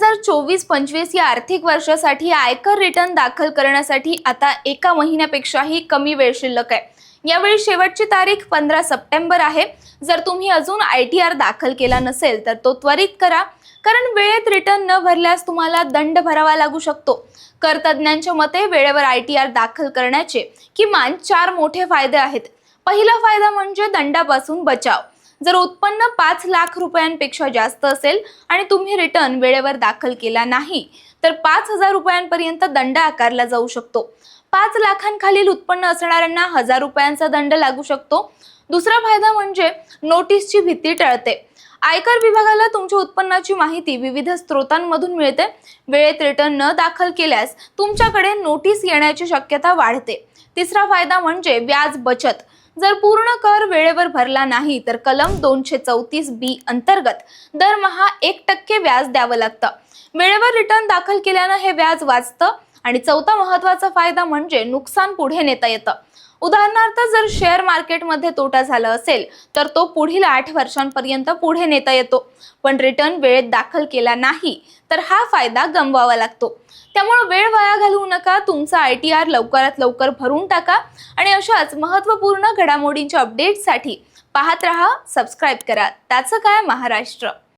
हजार चोवीस पंचवीस या आर्थिक वर्षासाठी आयकर रिटर्न दाखल करण्यासाठी आता एका महिन्यापेक्षाही कमी वेळ शिल्लक आहे. यावेळी शेवटची तारीख पंधरा सप्टेंबर आहे. जर तुम्ही अजून आय टी आर दाखल केला नसेल तर तो त्वरित करा. कारण वेळेत रिटर्न न भरल्यास तुम्हाला दंड भरावा लागू शकतो. करतज्ञांच्या मते वेळेवर आय टी आर दाखल करण्याचे किमान चार मोठे फायदे आहेत. पहिला फायदा म्हणजे दंडापासून बचाव. जर उत्पन्न पाच लाख रुपयांपेक्षा जास्त असेल आणि तुम्ही रिटर्न वेळेवर दाखल केला नाही तर पाच हजार रुपयांपर्यंत दंड आकारला जाऊ शकतो. पाच लाखांखालील उत्पन्न असणाऱ्यांना हजार रुपयांचा दंड लागू शकतो. दुसरा फायदा म्हणजे नोटीसची भीती टळते. आयकर विभागाला तुमच्या उत्पन्नाची माहिती विविध स्रोतांमधून मिळते. वेळेत रिटर्न न दाखल केल्यास तुमच्याकडे नोटीस येण्याची शक्यता वाढते. तिसरा फायदा म्हणजे व्याज बचत. जर पूर्ण कर वेळेवर भरला नाही तर कलम दोनशे चौतीस बी अंतर्गत दरमहा एक टक्के व्याज द्यावं लागतं. वेळेवर रिटर्न दाखल केल्यानं हे व्याज वाचतं. आणि चौथा महत्त्वाचा फायदा म्हणजे नुकसान पुढे नेता येतं. उदाहरणार्थ जर शेअर मार्केटमध्ये तोटा झाला असेल तर तो पुढील आठ वर्षांपर्यंत पुढे नेता येतो. पण रिटर्न वेळेत दाखल केला नाही तर हा फायदा गमवावा लागतो. त्यामुळे वेळ वाया घालवू नका तुमचा आय टी आर लवकरात लवकर भरून टाका आणि अशाच महत्त्वपूर्ण घडामोडींच्या अपडेटसाठी पाहत रहा सबस्क्राईब करा. त्याचं काय? महाराष्ट्र.